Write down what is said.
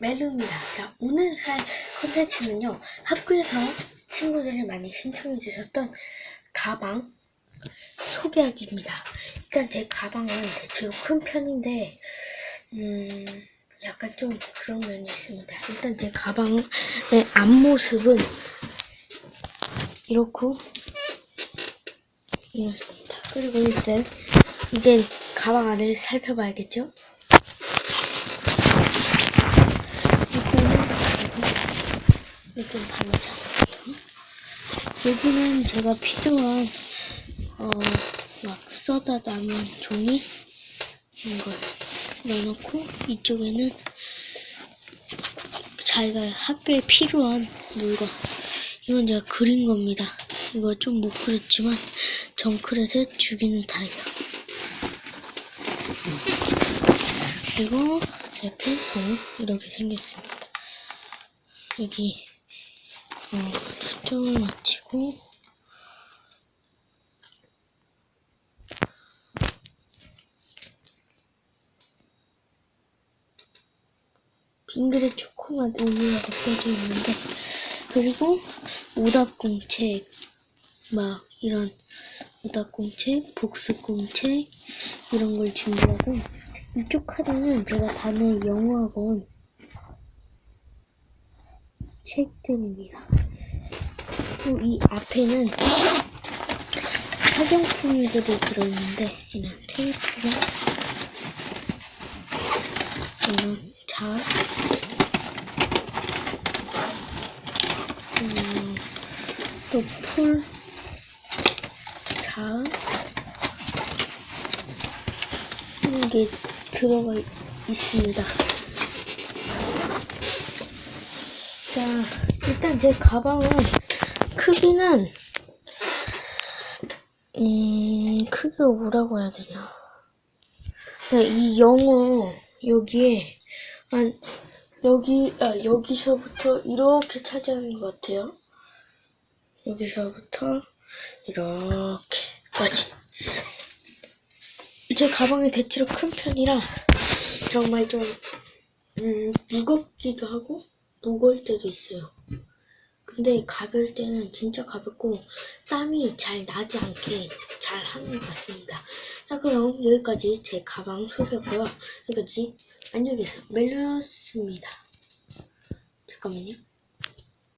멜루입니다. 자, 오늘 할 컨텐츠는요, 학교에서 친구들이 많이 신청해 주셨던 가방 소개하기입니다. 일단 제 가방은 대체로 큰 편인데, 음, 약간 좀 그런 면이 있습니다. 일단 제 가방의 앞모습은 이렇고, 이렇습니다. 그리고 일단, 이제 가방 안을 살펴봐야겠죠? 일단은 좀 발로 잡을게요. 여기는 제가 필요한 어 막 써다 남은 종이 이런 걸 넣어놓고 이쪽에는 자기가 학교에 필요한 물건 이건 제가 그린 겁니다. 이거 좀 못 그렸지만 정크렛에 죽이는 타이거 그리고 제 펜통 이렇게 생겼습니다. 여기 어, 초점을 맞추고 빙그레 초코맛 우유라고 써져 있는데 그리고 오답공책 막 이런 오답공책, 복습공책 이런 걸 준비하고 이쪽 카드는 제가 다른 영어학원 책들입니다. 그리고 이 앞에는 학용품들이 들어있는데 이런 테이프가 이런 자 음, 또풀 자 이런 게 들어가 있습니다. 자, 일단 제 가방은 크기는 음, 크기가 뭐라고 해야 되냐. 네, 이 영어 여기에 한 여기 아 여기서부터 이렇게 차지하는 것 같아요. 여기서부터 이렇게까지. 제 가방이 대체로 큰 편이라 정말 좀 음, 무겁기도 하고 무거울 때도 있어요. 근데 가벼울 때는 진짜 가볍고 땀이 잘 나지 않게 잘 하는 것 같습니다. 자 그럼 여기까지 제 가방 소개고요. 여기까지 안녕히 계세요. 멜로였습니다. 잠깐만요.